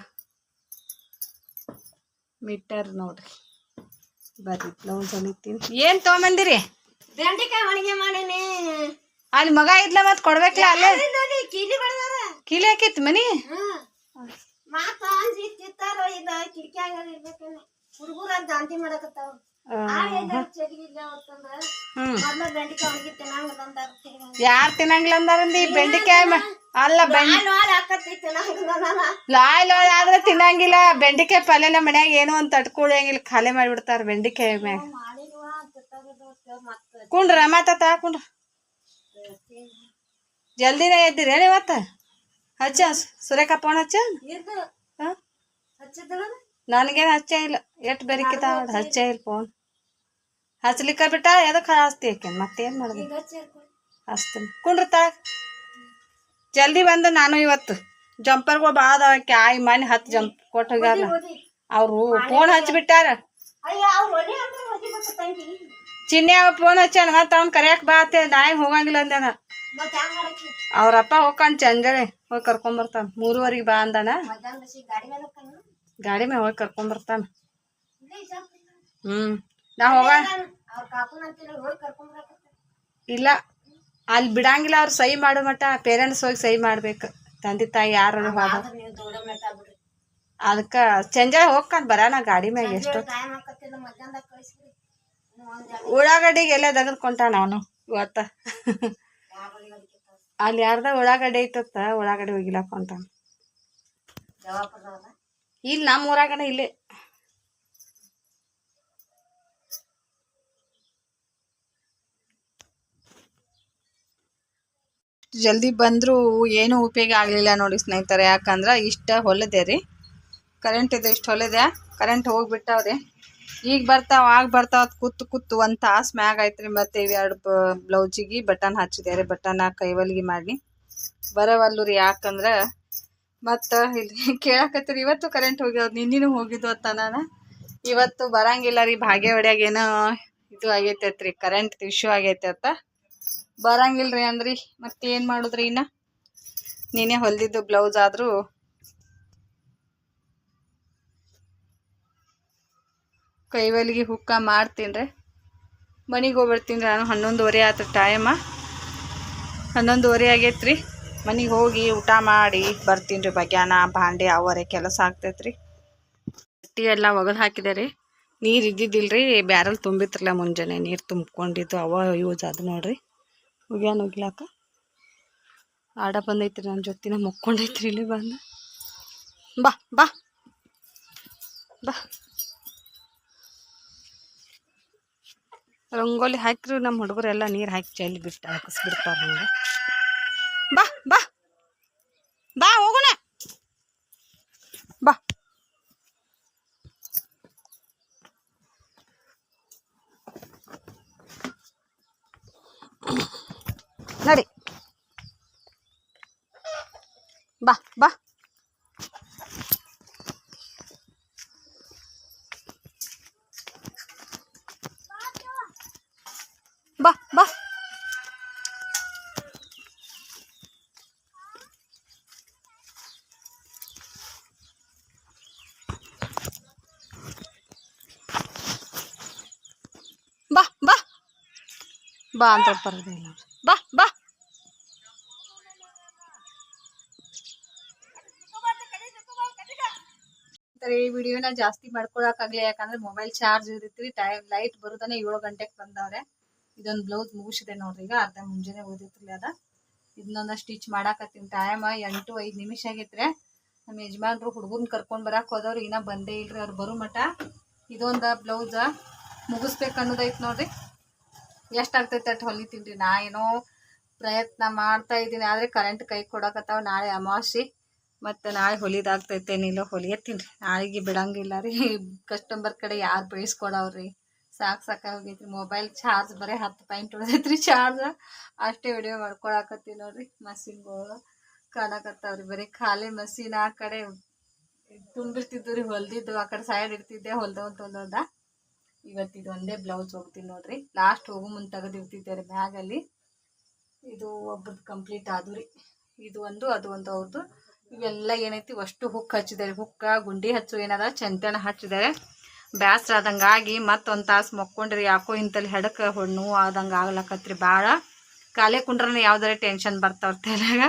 ಮೀಟರ್ ನೋಡ್ರಿ. ಬರ್ರಿ ಬ್ಲೌಸ್ ಹೊಲಿತೀನಿ ಏನು ತೊಗೊಂಬಂದಿರಿ? ಅಲ್ಲಿ ಮಗ ಇದ್ಲ ಮತ್ತೆ ಕೊಡ್ಬೇಕಲ್ಲ ಅಲ್ಲೇ? ಕೀಲಿ ಹಾಕಿತ್ತು ಮನಿ? ಹ್ಮ್. ಅಂತ ಹುಡುಗರ ದಾಂತಿ ಮಾಡಕತ್ತಾವ ಯಾರು ತಿನ್ನಂಗಿಲ್ಲ ಅಂದಾರಂದಿ ಬೆಂಡಿಕಾಯಿ ಅಲ್ಲ ಲಾಯ್ ಲಾಯ್ ಆದ್ರೆ ತಿನ್ನಂಗಿಲ್ಲ. ಬೆಂಡಿಕಾಯಿ ಪಲ್ಯನ ಮನ್ಯಾಗ ಏನು ಒಂದು ತಟ್ಕೊಳಂಗಿಲ್ಲ. ಖಾಲಿ ಮಾಡಿಬಿಡ್ತಾರ ಬೆಂಡಿಕಾಯಿ ಮ್ಯಾಗ. ಮತ್ತ ಕುಂಡ್ರ ಮಾತಾತ ಕುಂಡ್ರ. ಜಲ್ದಿನೇ ಎದ್ದಿರಿ ಹೇಳಿ ಇವತ್ತ? ಹಚ್ಚ ಸುರೇಖ ಫೋನ್ ಹಚ್ಚ? ಇದು ಹಾ? ಹಚ್ಚಿದ್ರ ನನಗೇನು ಹಚ್ಚೇ ಇಲ್ಲ. ಎಷ್ಟು ಬೆರಿಕಿತ ಹಚ್ಚೇ ಇಲ್ಲ ಫೋನ್ ಹಚ್ಲಿಕ್ಕ ಬಿಟ್ಟ ಎದಕ್ಕೆ ಹಚ್ತಿ ಆಕೆ? ಮತ್ತೇನು ಮಾಡಿದೆ? ಹಚ್ತೀನಿ. ಕುಂಡ್ರ ತಾಳ ಜಲ್ದಿ ಬಂದು ನಾನು ಇವತ್ತು. ಜಂಪರ್ಗಳು ಭಾಳ ಅದಾವ ಆಯ್ ಮನೆ ಹತ್ತು ಜಂಪ್ ಕೊಟ್ಟು ಹೋಗ್ಯಾರ. ಅವರು ಫೋನ್ ಹಚ್ಬಿಟ್ಟಾರ ತಂಗಿ. ಚಿನ್ನೆ ಅವ ಫೋನ್ ಹಚ್ಚಾನ ಮತ್ತೆ ಅವ್ನು ಕರೆಯಕ್ಕೆ ಬಾತೆ ನಾಯಿ ಹೋಗಂಗಿಲ್ಲ ಅಂದಾನ ಮತ್ತೆ ಅವ್ರಪ್ಪ ಹೋಗ್ಕೊಂಡ್ ಚಂಜಳೆ ಹೋಗಿ ಕರ್ಕೊಂಬರ್ತಾನ ಮೂರುವರೆಗೆ ಬಾ ಅಂದಾನ. ಗಾಡಿ ಮೇಲೆ ಹೋಗಿ ಕರ್ಕೊಂಡ್ ಬರ್ತಾನ. ಹ್ಮ್. ನಾ ಹೋಗ. ಇಲ್ಲ ಅಲ್ಲಿ ಬಿಡಂಗಿಲ್ಲ ಅವ್ರು ಸಹಿ ಮಾಡೋ ಮಟ್ಟ ಪೇರೆಂಟ್ಸ್ ಹೋಗಿ ಸಹಿ ಮಾಡ್ಬೇಕು. ತಂದೆ ತಾಯಿ ಯಾರು ಅದಕ್ಕೆ ಚಂಜಳೆ ಹೋಗ್ಕಂಡ್ ಬರಾನ ಗಾಡಿ ಮ್ಯಾಗ ಎಷ್ಟು ಉಳ್ಳಾಗಡ್ಡಿಗೆ ಎಲ್ಲ ತೆಗೆದುಕೊಂಟಾನ ಅವನು ಇವತ್ತ. ಅಲ್ಲಿ ಯಾರ್ದ ಉಳ್ಳಾಗಡ್ಡಿ ಐತತ್ತ ಉಳ್ಳಾಗಡ್ಡಿ ಹೋಗಿಲ್ಲಪ್ಪ ಅಂತಾನ. ಜವಾಬ್ದಾರ ಇಲ್ಲಿ ನಮ್ಮ ಊರಾಗನ ಇಲ್ಲೇ. ಜಲ್ದಿ ಬಂದರೂ ಏನೂ ಉಪಯೋಗ ಆಗಲಿಲ್ಲ ನೋಡಿ ಸ್ನೇಹಿತರೆ, ಯಾಕಂದ್ರೆ ಇಷ್ಟ ಹೊಲದೆ ರೀ. ಕರೆಂಟ್ ಇದೆ, ಇಷ್ಟು ಹೊಲದೆ. ಕರೆಂಟ್ ಹೋಗ್ಬಿಟ್ಟವ್ರಿ. ಈಗ ಬರ್ತಾವ, ಆಗ ಬರ್ತಾವ ಕುತ್ತು ಕುತ್ತು ಕೂತು ಒಂದು ತಾಸು ಮ್ಯಾಗ ಐತ್ರಿ ಮತ್ತೆ ಇವೆರಡು ಬ್ಲೌಸಿಗೆ ಬಟನ್ ಹಚ್ಚಿದ್ದಾರೆ ಬಟನ್ ಕೈವಲ್ಗಿ ಮಾಡಿ ಬರವಲ್ಲು ರೀ ಯಾಕಂದ್ರೆ ಮತ್ತು ಇಲ್ಲಿ ಕೇಳಕತ್ತೀರಿ, ಇವತ್ತು ಕರೆಂಟ್ ಹೋಗ್ಯಾವ ನಿನ್ನಿನೂ ಹೋಗಿದ್ದು ಅಂತ ನಾನು. ಇವತ್ತು ಬರಂಗಿಲ್ಲ ರೀ, ಭಾಗ್ಯ ಹೊಡ್ಯಾಗ ಏನೋ ಇದು ಆಗೈತೈತೆ ಕರೆಂಟ್ ಇಶ್ಯೂ ಆಗೈತೆ ಅಂತ. ಬರಂಗಿಲ್ಲ ರೀ ಅಂದ್ರಿ, ಮತ್ತೆ ಏನು ಮಾಡುದ್ರಿ ಇನ್ನ? ನೀನೇ ಹೊಲ್ದಿದ್ದು ಬ್ಲೌಸ್ ಆದರೂ. ಕೈವಲಿಗೆ ಹುಕ್ಕ ಮಾಡ್ತೀನಿ ರೀ. ಮನೆಗೆ ಹೋಗ್ಬಿಡ್ತೀನಿ ರೀ ನಾನು, ಹನ್ನೊಂದುವರೆ ಆಯ್ತು ಟೈಮ ಹನ್ನೊಂದುವರೆ ಆಗೈತ್ರಿ. ಮನೆಗೆ ಹೋಗಿ ಊಟ ಮಾಡಿ ಬರ್ತೀನಿ ರೀ ಬಾಂಡೆ ಭಾಂಡೆ, ಅವರೆ ಕೆಲಸ ಆಗ್ತೈತ್ರಿ. ಬಟ್ಟೆ ಎಲ್ಲ ಒಗದು ಹಾಕಿದೆ ರೀ ನೀರು ಇದ್ದಿದ್ದಿಲ್ಲ ಬ್ಯಾರಲ್ ತುಂಬಿತ್ರಲ್ಲ ಮುಂಜಾನೆ ನೀರು ತುಂಬಿಕೊಂಡಿದ್ದು, ಅವ ಯೂಸ್ ಅದು ನೋಡ್ರಿ. ಹೋಗ್ಯಾನ ಹೋಗ್ಲಾಕ ಆಡ ಬಂದೈತ್ರಿ ನನ್ನ ಜೊತಿನ, ಮುಕ್ಕೊಂಡೈತ್ರಿ ಇಲ್ಲಿ ಬಂದು. ಬಾ ಬಾ. ಬಾ. ರಂಗೋಲಿ ಹಾಕಿರು ನಮ್ಮ ಹುಡುಗರೆಲ್ಲ ನೀರು ಹಾಕಿ ಚೆಲ್ಲಿ ಬಿಟ್ಟು ಹಾಕಿಸ್ಬಿಡ್ತಾರೆ ನೋಡಿ ಬಾ ಬಾ ಬಾ ಹೋಗೋಣ ಬಾ ನಡಿ ಬಾ ಬಾ ಬಾ ಬಾ ಬಾ ಬಾ ಬಾ ಅಂತ ಬರೋದಿಲ್ಲ ಬಾ ಬಾ. ಈ ವಿಡಿಯೋನ ಜಾಸ್ತಿ ಮಾಡ್ಕೊಳಕಾಗ್ಲಿ ಯಾಕಂದ್ರೆ ಮೊಬೈಲ್ ಚಾರ್ಜ್ ಇರುತ್ತೆ ಟೈಮ್ ಲೈಟ್ ಬರುದಾನೆ ಏಳು ಗಂಟೆಗೆ ಬಂದವ್ರೆ. ಇದೊಂದು ಬ್ಲೌಸ್ ಮುಗಿಸಿದೆ ನೋಡ್ರಿ ಈಗ ಅರ್ಧ ಮುಂಜಾನೆ ಓದಿತ್ರಿ ಅದ. ಇದನ್ನೊಂದ ಸ್ಟಿಚ್ ಮಾಡಾಕತ್ತೀನಿ. ಟೈಮ್ ಎಂಟು ಐದು ನಿಮಿಷ ಆಗೈತ್ರಿ. ನಮ್ಮ ಯಜಮಾನ್ರು ಹುಡುಗನ್ ಕರ್ಕೊಂಡ್ ಬರಾಕ್ ಹೋದವ್ರು ಇನ್ನ ಬಂದೇ ಇಲ್ರಿ ಅವ್ರು ಬರೋ ಮಠ. ಇದೊಂದ ಬ್ಲೌಸ್ ಮುಗಿಸ್ಬೇಕು ಅನ್ನೋದೈತ್ ನೋಡ್ರಿ. ಎಷ್ಟಾಗ್ತೈತೆ ಅಟ್ ಹೊಲಿತೀನಿ ರೀ. ನಾ ಏನೋ ಪ್ರಯತ್ನ ಮಾಡ್ತಾ ಇದ್ದೀನಿ. ಆದರೆ ಕರೆಂಟ್ ಕೈ ಕೊಡಕತ್ತಾವ. ನಾಳೆ ಅಮಾವಾಸ್ಯೆ. ಮತ್ತು ನಾಳೆ ಹೊಲಿದಾಗ್ತೈತೆ. ನೀನು ಹೊಲಿಯತ್ತೀನಿ ರೀ. ನಾಳೆಗೆ ಬಿಡಂಗಿಲ್ಲ ರೀ. ಕಸ್ಟಮರ್ ಕಡೆ ಯಾರು ಸಾಕ್ ಸಾಕು ಸಾಕಾಗೈತ್ರಿ ಮೊಬೈಲ್ ಚಾರ್ಜ್ ಬರೀ ಹತ್ತು ಪಾಯಿಂಟ್ ಉಳ್ದೈತ್ರಿ ಚಾರ್ಜ್ ಅಷ್ಟೇ ವಿಡಿಯೋ ಮಾಡ್ಕೊಳಕತ್ತೀನಿ ನೋಡ್ರಿ. ಮಸೀನ್ಗಳು ಕಾಣಕತ್ತಾವ್ರಿ. ಬರೀ ಖಾಲಿ ಮಸೀನ್ ಆ ಕಡೆ ತುಂಬಿರ್ತಿದ್ದು ರೀ ಹೊಲ್ದಿದ್ದು. ಆ ಕಡೆ ಸೈಡ್ ಇಡ್ತಿದ್ದೆ. ಹೊಲ್ದವಂತ ಒಂದೊಂದ ಇವತ್ತು ಒಂದೇ ಬ್ಲೌಸ್ ಹೋಗ್ತೀನಿ ನೋಡ್ರಿ. ಲಾಸ್ಟ್ ಹೋಗೋ ಮುಂದೆ ತೆಗೆದಿರ್ತಿದ್ದೆ ರೀ ಬ್ಯಾಗಲ್ಲಿ. ಇದು ಒಬ್ರದ್ದು ಕಂಪ್ಲೀಟ್ ಆದು ರೀ. ಇದು ಒಂದು, ಅದು ಒಂದು ಅವ್ರದ್ದು ಇವೆಲ್ಲ ಏನೈತಿ, ಅಷ್ಟು ಹುಕ್ ಹಚ್ಚಿದ್ದಾರೆ. ಹುಕ್ಕ ಗುಂಡಿ ಹಚ್ಚು ಏನದ, ಚಂತನ ಹಚ್ಚಿದ್ದಾರೆ. ಬ್ಯಾಸ್ರ ಆದಂಗಾಗಿ ಮತ್ತೊಂದು ತಾಸು ಮಕ್ಕೊಂಡ್ರಿ ಯಾಕೋ ಇಂತಲ್ಲಿ ಹೆಡಕ್ಕೆ ಹೊಣ್ಣು ಆದಂಗೆ ಆಗ್ಲಕತ್ರಿ ಭಾಳ ಕಾಲೇ ಕುಂಡ್ರನ ಯಾವ್ದಾರ ಟೆನ್ಷನ್ ಬರ್ತಾವ್ರ ತಲೆಯಾಗ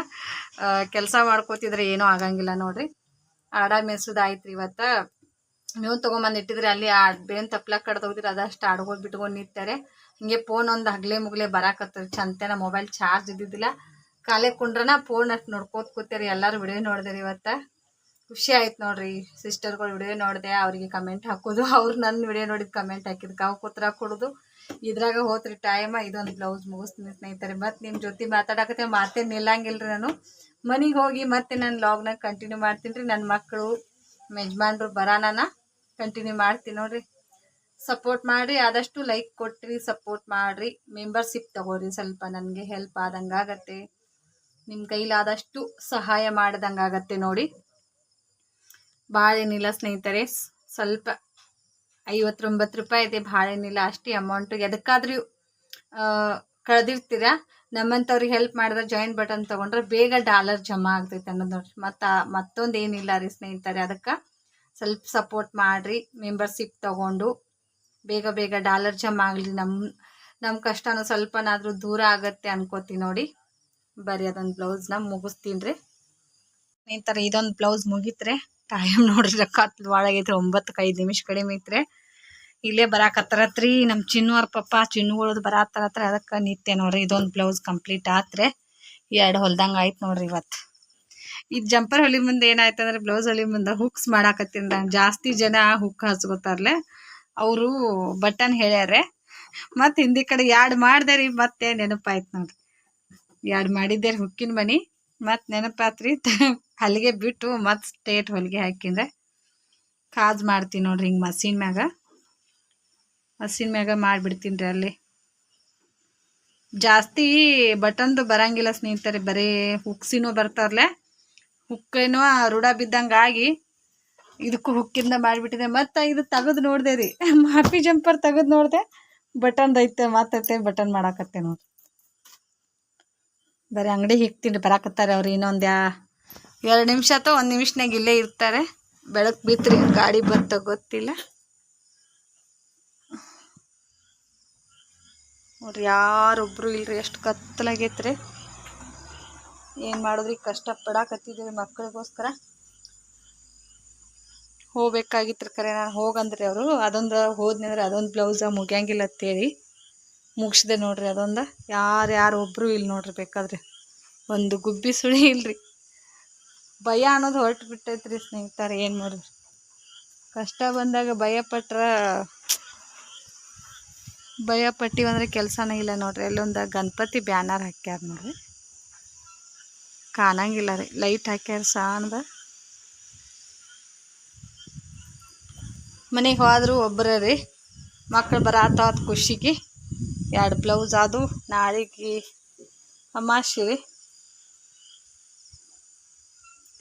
ಕೆಲಸ ಮಾಡ್ಕೋತಿದ್ರೆ ಏನೂ ಆಗಂಗಿಲ್ಲ ನೋಡ್ರಿ. ಆಡ ಮೆಸುದು ಆಯ್ತು ಇವತ್ತು. ನೀವು ತೊಗೊಂಬಂದು ಇಟ್ಟಿದ್ರೆ ಅಲ್ಲಿ ಆ ಬೇನ್ ತಪ್ಲಕ್ಕೆ ಕಡ್ದು ಹೋಗಿದ್ರೆ ಅದಷ್ಟು ಆಡ್ಕೊಂಡು ಬಿಟ್ಕೊಂಡು ನಿಂತಾರೆ ಹಿಂಗೆ ಫೋನ್ ಒಂದು ಹಗ್ಲೆ ಮುಗ್ಲೆ ಬರಾಕತ್ತರಿ ಚಂತೆನ ಮೊಬೈಲ್ ಚಾರ್ಜ್ ಇದ್ದಿದ್ದಿಲ್ಲ. ಕಾಲೇ ಕುಂಡ್ರನ ಫೋನ್ ಅಷ್ಟು ನೋಡ್ಕೋತ ಕೂತಾರೆ, ಎಲ್ಲರೂ ವಿಡಿಯೋ ನೋಡಿದ್ರಿ ಇವತ್ತು. ಖುಷಿ ಆಯ್ತು ನೋಡ್ರಿ ಸಿಸ್ಟರ್ಗಳು ವಿಡಿಯೋ ನೋಡಿದೆ, ಅವರಿಗೆ ಕಮೆಂಟ್ ಹಾಕೋದು, ಅವ್ರು ನನ್ನ ವಿಡಿಯೋ ನೋಡಿದ ಕಮೆಂಟ್ ಹಾಕಿದ್, ಕಾವು ಕೂತ್ರ ಕೊಡೋದು. ಇದ್ರಾಗ ಹೋತ್ರಿ ಟೈಮ ಇದೊಂದು ಬ್ಲೌಸ್ ಮುಗಿಸ್ತೀನಿ ಸ್ನೇಹಿತರೆ. ಮತ್ತೆ ನಿಮ್ಮ ಜೊತೆ ಮಾತಾಡಕತ್ತೆ ಮಾತೇ ನಿಲ್ಲಂಗಿಲ್ಲ ರೀ ನಾನು. ಮನೆಗೆ ಹೋಗಿ ಮತ್ತೆ ನಾನು ಲಾಗ್ನಾಗ ಕಂಟಿನ್ಯೂ ಮಾಡ್ತೀನಿ ರೀ ನನ್ನ ಮಕ್ಕಳು ಯಜಮಾನ್ರು ಬರಾನ ಕಂಟಿನ್ಯೂ ಮಾಡ್ತೀನಿ ನೋಡ್ರಿ. ಸಪೋರ್ಟ್ ಮಾಡಿ ಆದಷ್ಟು ಲೈಕ್ ಕೊಟ್ರಿ ಸಪೋರ್ಟ್ ಮಾಡಿರಿ. ಮೆಂಬರ್ಶಿಪ್ ತಗೋರಿ ಸ್ವಲ್ಪ ನನಗೆ ಹೆಲ್ಪ್ ಆದಂಗೆ ಆಗತ್ತೆ. ನಿಮ್ಮ ಕೈಲಾದಷ್ಟು ಸಹಾಯ ಮಾಡ್ದಂಗೆ ಆಗತ್ತೆ ನೋಡಿ. ಬಾಳೆನಿಲ್ಲ ಸ್ನೇಹಿತರೆ, ಸ್ವಲ್ಪ ಐವತ್ತೊಂಬತ್ತು ರೂಪಾಯಿ ಇದೆ ಭಾಳ ಏನಿಲ್ಲ, ಅಷ್ಟೇ ಅಮೌಂಟು ಎದಕ್ಕಾದ್ರೂ ಕಳೆದಿರ್ತೀರಾ? ನಮ್ಮಂಥವ್ರಿಗೆ ಹೆಲ್ಪ್ ಮಾಡಿದ್ರೆ ಜಾಯಿನ್ ಬಟನ್ ತೊಗೊಂಡ್ರೆ ಬೇಗ ಡಾಲರ್ ಜಮಾ ಆಗ್ತೈತೆ ಅನ್ನೋದು ನೋಡ್ರಿ. ಮತ್ತು ಮತ್ತೊಂದು ಏನಿಲ್ಲ ರೀ ಸ್ನೇಹಿತರೆ, ಅದಕ್ಕೆ ಸ್ವಲ್ಪ ಸಪೋರ್ಟ್ ಮಾಡಿರಿ ಮೆಂಬರ್ಶಿಪ್ ತಗೊಂಡು ಬೇಗ ಬೇಗ ಡಾಲರ್ ಜಮಾ ಆಗಲಿ. ನಮ್ಮ ನಮ್ಮ ಕಷ್ಟನೂ ಸ್ವಲ್ಪನಾದರೂ ದೂರ ಆಗತ್ತೆ ಅನ್ಕೋತೀನಿ ನೋಡಿ. ಬರೀ ಅದೊಂದು ಬ್ಲೌಸ್ನ ಮುಗಿಸ್ತೀನಿ ರೀ. ಸ್ನೇಹಿತರೆ, ಇದೊಂದು ಬ್ಲೌಸ್ ಮುಗಿತ್ರೆ ಟೈಮ್ ನೋಡ್ರಿ ಕತ್ಲು ಒಳಗೈತ್ರಿ ಒಂಬತ್ತು ಐದು ನಿಮಿಷ ಕಡಿಮೆ ಐತ್ರಿ. ಇಲ್ಲೇ ಬರಾಕತ್ತರತ್ರಿ ನಮ್ಮ ಚಿನ್ನು ಅವ್ರ ಪಪ್ಪ ಚಿನ್ನುಗಳದು ಬರಾತಾರತ್ರ ಅದಕ್ಕೆ ನಿತ್ಯ ನೋಡ್ರಿ ಇದೊಂದು ಬ್ಲೌಸ್ ಕಂಪ್ಲೀಟ್ ಆತ್ರೆ. ಎರಡು ಹೊಲ್ದಂಗೆ ಆಯ್ತು ನೋಡ್ರಿ ಇವತ್ತು. ಇದು ಜಂಪರ್ ಹೊಲಿ ಮುಂದೆ ಏನಾಯ್ತು ಅಂದ್ರೆ ಬ್ಲೌಸ್ ಹೊಲಿ ಮುಂದೆ ಹುಕ್ಸ್ ಮಾಡಾಕತ್ತೀನಿ ನಾನು ಜಾಸ್ತಿ ಜನ ಹುಕ್ ಹಚ್ಕೋತಾರಲೆ. ಅವರು ಬಟನ್ ಹೇಳ್ಯಾರೆ. ಮತ್ತು ಹಿಂದಿ ಕಡೆ ಎರಡು ಮಾಡಿದೆ ರೀ ಮತ್ತೆ ನೆನಪಾಯ್ತು ನೋಡ್ರಿ. ಎರಡು ಮಾಡಿದ್ದೆ ರೀ ಹುಕ್ಕಿನ ಮನಿ. ಮತ್ತು ನೆನಪಾತ್ರಿ ಹಲಿಗೆ ಬಿಟ್ಟು ಮತ್ತೆ ಸ್ಟೇಟ್ ಹೊಲಿಗೆ ಹಾಕಿಂದ್ರೆ ಕಾಜ್ ಮಾಡ್ತೀನಿ ನೋಡ್ರಿ ಹಿಂಗೆ ಮಸೀನ್ ಮ್ಯಾಗ. ಮಸೀನ್ ಮ್ಯಾಗ ಮಾಡಿಬಿಡ್ತೀನಿ ರೀ ಅಲ್ಲಿ. ಜಾಸ್ತಿ ಬಟನ್ದು ಬರಂಗಿಲ್ಲ ಸ್ನೇಹಿತರೆ, ಬರೀ ಹುಕ್ಸಿನೂ ಬರ್ತಾರಲೆ. ಹುಕ್ಕೇನೋ ರೂಢ ಬಿದ್ದಂಗೆ ಆಗಿ ಇದಕ್ಕೂ ಹುಕ್ಕಿಂದ ಮಾಡಿಬಿಟ್ಟಿದೆ. ಮತ್ತು ಇದು ತೆಗೆದು ನೋಡಿದೆ ರೀ. ಮಾಪಿ ಜಂಪರ್ ತೆಗೆದು ನೋಡಿದೆ ಬಟನ್ದು ಐತೆ ಮಾತೈತೆ, ಬಟನ್ ಮಾಡಾಕತ್ತೆ ನೋಡಿ ಬರೀ ಅಂಗಡಿ ಹಿಕ್ತೀನಿ ಬರಾಕತ್ತಾರೆ ಅವ್ರು ಇನ್ನೊಂದು ಯಾ, ಎರಡು ನಿಮಿಷ ಅಥವಾ ಒಂದು ನಿಮಿಷನಾಗ ಇಲ್ಲೇ ಇರ್ತಾರೆ. ಬೆಳಕು ಬಿತ್ರಿ, ಗಾಡಿ ಬಂತ ಗೊತ್ತಿಲ್ಲ. ನೋಡ್ರಿ ಯಾರೊಬ್ಬರು ಇಲ್ರಿ, ಎಷ್ಟು ಕತ್ತಲಾಗೈತ್ರಿ. ಏನು ಮಾಡಿದ್ರಿ ಕಷ್ಟ ಪಡಾಕತ್ತಿದ್ದೀವಿ ಮಕ್ಕಳಿಗೋಸ್ಕರ ಹೋಗ್ಬೇಕಾಗಿತ್ತು ಕರೆ, ನಾನು ಹೋಗಂದ್ರಿ ಅವರು. ಅದೊಂದು ಹೋದ್ನಿ ಅಂದ್ರೆ ಅದೊಂದು ಬ್ಲೌಸ ಮುಗಿಯಂಗಿಲ್ಲ ಅಂತೇಳಿ ಮುಗಿಸ್ದೆ ನೋಡ್ರಿ ಅದೊಂದು. ಯಾರು ಯಾರು ಒಬ್ಬರು ಇಲ್ಲಿ ನೋಡ್ರಿ ಬೇಕಾದ್ರೆ. ಒಂದು ಗುಬ್ಬಿ ಸುಳಿ ಇಲ್ರಿ. ಭಯ ಅನ್ನೋದು ಹೊರಟು ಬಿಟ್ಟೈತ್ರಿ ಸ್ನೇಹಿತರೆ, ಏನು ಮಾಡಿದ್ರಿ. ಕಷ್ಟ ಬಂದಾಗ ಭಯ ಪಟ್ರ ಭಯ ಪಟ್ಟಿವಂದ್ರೆ ಕೆಲಸನೇ ಇಲ್ಲ ನೋಡ್ರಿ. ಅಲ್ಲೊಂದು ಗಣಪತಿ ಬ್ಯಾನರ್ ಹಾಕ್ಯಾರ ನೋಡ್ರಿ. ಕಾಣಂಗಿಲ್ಲ ರೀ. ಲೈಟ್ ಹಾಕ್ಯಾರ ಸಣ್ಣದ ಮನೆಗೆ ಹೋದರೂ ಒಬ್ಬರೇ ರೀ. ಮಕ್ಕಳು ಬರತ್ತಾವ ಖುಷಿಗೆ. ಎರಡು ಬ್ಲೌಸ್ ಅದು ನಾಳೆಗೆ ಅಮಾಶಿ ರೀ.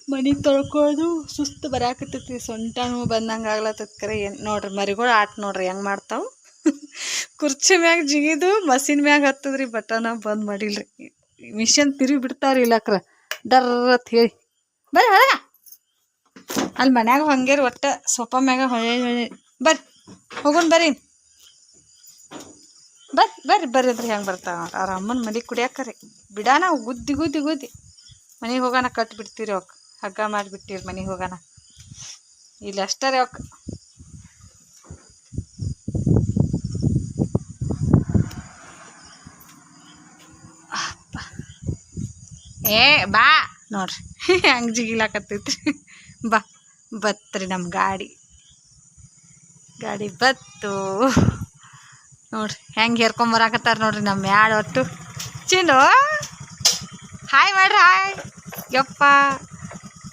ಮನೆ ತೊಳ್ಕೊಳ್ಳೋದು ಸುಸ್ತು ಬರಾಕತ್ತೈತಿ ಸೊಂಟನೂ ಬಂದಂಗೆ ಆಗ್ಲತ್ತದ ಕರೆ. ಏನು ನೋಡ್ರಿ, ಮರಿಗಳು ಆಟ ನೋಡ್ರಿ. ಹೆಂಗೆ ಮಾಡ್ತಾವು? ಕುರ್ಚಿ ಮ್ಯಾಗ ಜಿಗಿದು ಮಷಿನ್ ಮ್ಯಾಗ ಹತ್ತದ್ರಿ, ಬಟನ ಬಂದ್ ಮಾಡಿಲ್ರಿ. ಮಿಷನ್ ತಿರುಗಿ ಬಿಡ್ತಾವ್ರಿ ಇಲ್ಲಕ್ರ. ಡರ್ರತ್ ಹೇಳಿ. ಬರ್ರಿ ಹೊರಗ ಅಲ್ಲಿ ಮನ್ಯಾಗ ಹಂಗೇರಿ ಒಟ್ಟ ಸೊಪ್ಪ ಮ್ಯಾಗ ಹೊಳೆ ಹೊಳೆ ಬರ್ರಿ ಹೋಗೋಣ ಬರ್ರಿ ಬರ್ರಿ ಬರ್ರಿ ಬರ್ರಿ ಅದ್ರಿ ಹೆಂಗೆ ಬರ್ತಾವ? ಅವ್ರ ಅಮ್ಮನ ಮನೆ ಕುಡಿಯಾಕರಿ. ಬಿಡಾನ ಗುದ್ದಿ ಗುದ್ದಿ ಗುದ್ದಿ. ಮನೆಗೆ ಹೋಗೋಣ ಕಟ್ ಬಿಡ್ತೀರಿ ಅವಕ್ಕೆ ಹಗ್ಗ ಮಾಡಿಬಿಟ್ಟಿರಿ ಮನೆಗೆ ಹೋಗೋಣ ಇಲ್ಲಿ ಅಷ್ಟೇ ರೀ ಅವಕ್ಕೆ ಏ, ಬಾ. ನೋಡ್ರಿ. ಹಂಗೆ ಜಿಗಿಲಾಕತ್ತೈತ್ರಿ. ಬಾ. ಬತ್ರಿ ನಮ್ಮ ಗಾಡಿ. ಗಾಡಿ ಬತ್ತು. ನೋಡ್ರಿ, ಹೆಂಗೆ ಹೇರ್ಕೊಂಬರಾಕತ್ತಾರ ನೋಡ್ರಿ ನಮ್ಮ ಯಾಳ ಒಟ್ಟು. ಚಿನ್ನು. ಹಾಯ್ ಮಾಡ್ರಿ, ಹಾಯ್. ಯಪ್ಪ.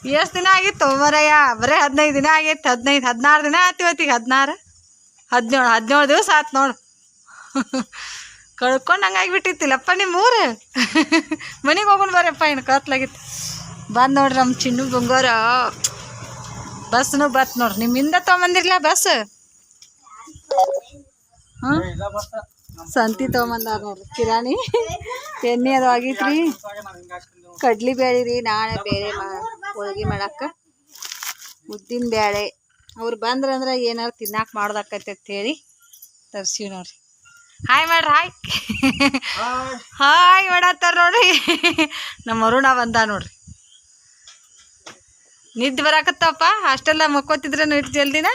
ಎಷ್ಟು ದಿನ ಆಗಿತ್ತು ಮರಯ್ಯ? ಬರೀ ಹದಿನೈದು ದಿನ ಆಗಿತ್ತು. ಹದಿನೈದು, ಹದಿನಾರು ದಿನ ಆತಿವತ್ತಿಗೆ ಹದಿನಾರು? ಹದಿನೇಳು ಹದಿನೇಳು ದಿವಸ ಆತು ನೋಡು. ಕಳ್ಕೊಂಡು ಹಂಗಾಗಿಬಿಟ್ಟಿತ್ತಿಲ್ಲಪ್ಪ ನಿಮ್ಮ ಊರು? ಮನೆಗೆ ಹೋಗೋಣ ಬರ್ರಪ್ಪ ಇನ್ನು ಕತ್ಲಾಗಿತ್ತು. ಬಂದು ನೋಡ್ರಿ ನಮ್ಮ ಚಿನ್ನು ಬಂಗಾರ. ಬಸ್ನು ಬತ್ ನೋಡ್ರಿ. ನಿಮ್ಮಿಂದ ತೊಗೊಂಬಂದಿರ್ಲ ಬಸ್? ಹಾಂ? ಸಂತಿ ತೊಗೊಂಬಂದಾರ ನೋಡ್ರಿ. ಕಿರಾಣಿ? ಎಣ್ಣೆ ಅದು ಆಗೈತ್ರಿ. ಕಡ್ಲಿ ಬೇಳೆ ರೀ ನಾಳೆ ಬೇರೆ ಮಾ, ಹೋಳ್ಗೆ ಉದ್ದಿನ ಬೇಳೆ ಅವ್ರು ಬಂದ್ರಂದ್ರೆ ಏನಾರು ತಿನ್ನಾಕ ಮಾಡ್ದಾಕೈತೆ ಅಂತ ಹೇಳಿ ತರ್ಸಿವಿ ನೋಡ್ರಿ. ಹಾಯ್ ಮಾಡ್ರಿ ಹಾಯ್ ಹಾಯ್ ಮಾಡತ್ತಾರ ನೋಡ್ರಿ ನಮ್ಮ ಅರುಣ ಬಂದ ನೋಡ್ರಿ. ನಿದ್ದೆ ಬರಾಕತ್ತಪ್ಪ? ಅಷ್ಟೆಲ್ಲ ಮಕ್ಕೋತಿದ್ರೇನು ಇಟ್ಟು ಜಲ್ದಿನ?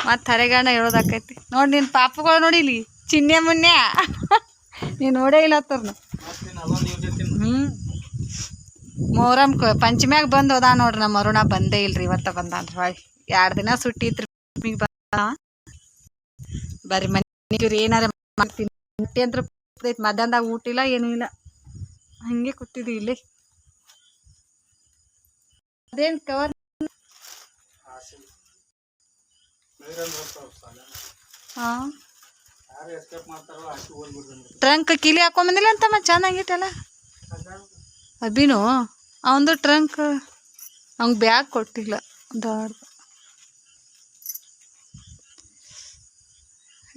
ಮತ್ತೆ ಹರೆಗಾಣ ಹೇಳೋದಾಕೈತಿ. ನೋಡಿ ನಿನ್ನ ಪಾಪಗಳು ನೋಡಿ ಇಲ್ಲಿ, ಚಿನ್ನೆ ಮುನ್ನೆ. ನೀನು ನೋಡೇ ಇಲ್ಲ ಹತ್ತರ್ನ ಹ್ಞೂ ಮೊಹರಂ ಪಂಚಮ್ಯಾಗ ಬಂದು ಹೋದ ನೋಡ್ರಿ ನಮ್ಮ ಅರುಣ ಬಂದೇ ಇಲ್ರಿ, ಇವತ್ತ ಬಂದಾನ್ರಿ. ಹೊಳ್ಳಿ ಎರಡು ದಿನ ಸುಟ್ಟಿ ಇತ್ರಿ. ಪಂಚಮಿಗ್ ಬಂದ ಬರ್ರಿ ಮನೆ ಏನಾರ ಮಾಡ್ತೀನಿ. ಅಂತ ಐತಿ ಮಧ್ಯಾಹ್ನದಾಗ ಊಟ ಇಲ್ಲ, ಏನೂ ಇಲ್ಲ. ಹಂಗೆ ಕೂತಿದ್ದು ಇಲ್ಲಿ. ಅದೇನು ಕವರ್ ಹಾಂ. ಟ್ರಂಕ್ ಕಿಲಿ ಹಾಕೊಂಬಂದಿಲ್ಲ ಅಂತ ಮತ್ತೆ ಚೆನ್ನಾಗಿತ್ತಲ್ಲ ಅಭಿನು, ಅವಂದು ಟ್ರಂಕ್ ಅವ್ಗೆ ಬ್ಯಾಗ್ ಕೊಟ್ಟಿಲ್ಲ. ದೊಡ್ಡ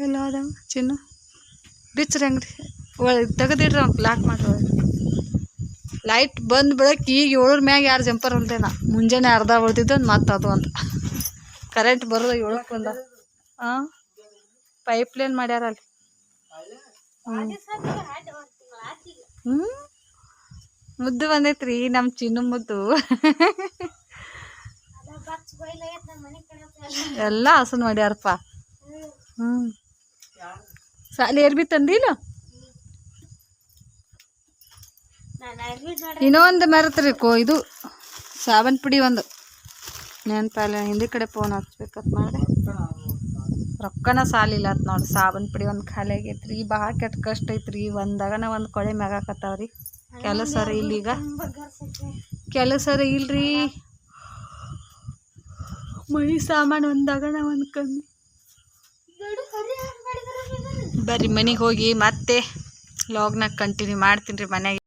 ಎಲ್ಲ ಚಿನ್ನು. ಬಿಚ್ಚ್ರಿ ಅಂಗಡಿ. ಒಳಗೆ ತೆಗೆದಿಡ್ರಿ ಅವ್ನು ಲಾಕ್ ಒಳಗೆ. ಲೈಟ್ ಬಂದು ಬೆಳಗ್ಗೆ ಈಗ ಏಳರ ಮ್ಯಾಗ ಯಾರು ಜಂಪರ್ ಹೊಲ್ದೆ ನಾ. ಮುಂಜಾನೆ ಅರ್ಧ ಉಳ್ದಿದ್ದು ಮತ್ತೆ ಅದು ಅಂತ ಕರೆಂಟ್ ಬರೋದು ಏಳಕ್ಕೆ ಬಂದ. ಹಾಂ ಪೈಪ್ ಲೈನ್ ಮಾಡ್ಯಾರ ಅಲ್ಲಿ. ಹ್ಞೂ ಮುದ್ದು ಬಂದೈತ್ರಿ ನಮ್ಮ ಚಿನ್ನು ಮುದ್ದು. ಎಲ್ಲ ಹಸನ್ ಮಾಡ್ಯಾರಪ್ಪ. ಹ್ಞೂ ಸಾಲಿ ಬಿ ತಂದಿಲ್ಲ? ಇನ್ನೊಂದು ಮರತ್ರಿ ಕೋ ಇದು ಸಾಬನ್ ಪುಡಿ ಒಂದು. ನೆನಪಲ್ಲ ಹಿಂದಿ ಕಡೆ ಫೋನ್ ಹಚ್ಬೇಕಂತ ಮಾಡಿ ರೊಕ್ಕನ ಸಾಲಿಲ್ಲ ಅಂತ ನೋಡಿ ಸಾಬನ್ ಪುಡಿ ಒಂದು ಖಾಲಿ ಆಗೈತ್ರಿ. ಭಾಳ ಕೆಟ್ಟ ಕಷ್ಟ ಐತ್ರಿ. ಒಂದಾಗನ ಒಂದು ಕೊಳೆ ಮ್ಯಾಗಾಕತ್ತಾವ್ರಿ ಕೆಲಸ ರೀ ಇಲ್ಲೀಗ. ಕೆಲಸ ರೀ ಇಲ್ರಿ. ಮಳಿ ಸಾಮಾನು ಒಂದಾಗನ ಒಂದು ಕಮ್ಮಿ. ಬರ್ರಿ ಮನೆಗೆ ಹೋಗಿ ಮತ್ತೆ ಲಾಗ್ನಾಗ ಕಂಟಿನ್ಯೂ ಮಾಡ್ತೀನಿ ರೀ ಮನೆಗೆ.